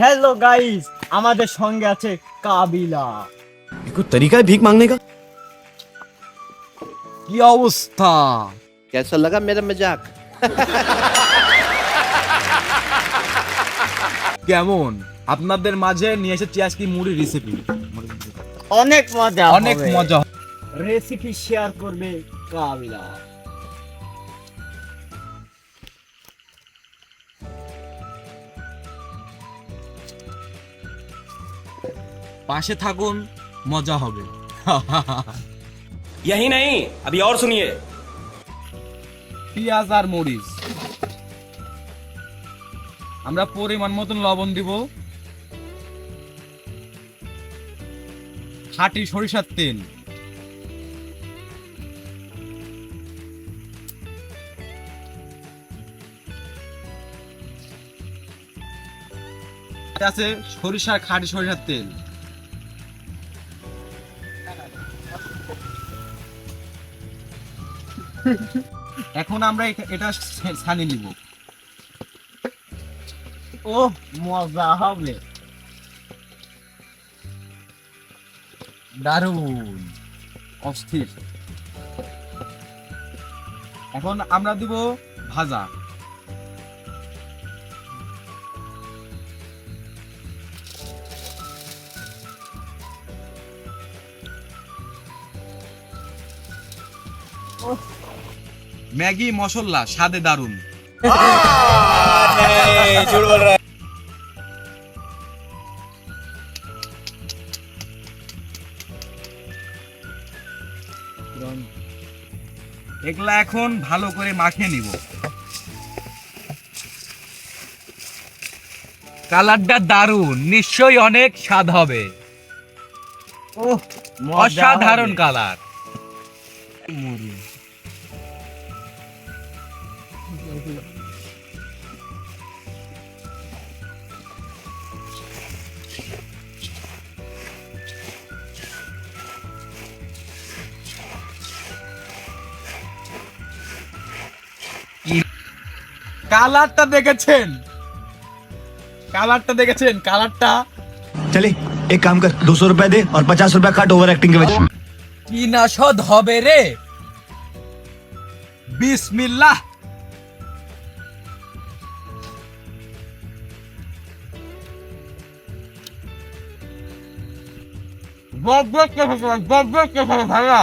Hello guys আমাদের সঙ্গে আছে কাবিলা। কি তরিকায় ভিক মাংনে কা কি অবস্থা? কেসা লাগা মেরা মজাক কেমন? আপনাদের মাঝে নিয়ে এসেছি আজকে মুড়ি রেসিপি অনেক মজা অনেক মজা রেসিপি শেয়ার করবে কাবিলা। পাশে থাকুন মজা হবে यही नहीं अभी और सुनिए পেঁয়াজ আর মরিচ আমরা পরিমাণ মতন লবণ দিব খাঁটি সরিষার তেল আছে সরিষার খাঁটি সরিষার তেল এখন আমরা এটা ছানি নিব। ও মজা হবে। দারুণ অস্থির। এখন আমরা দিব ভাজা। ম্যাগি মশলা স্বাদে দারুণ এগুলা এখন ভালো করে মাখিয়ে নিব। কালারটা দারুণ নিশ্চয়ই অনেক স্বাদ হবে। ও অসাধারণ। কালার। কালারটা দেখেছেন? কালারটা দেখেছেন? কালারটা? চলে এক কাম কর দুশো রুপে দে আর পঞ্চাশ রুপে কাট ওভার অ্যাক্টিং কে কি না হবে রে? বিসমিল্লাহ। বব কে ভাইয়া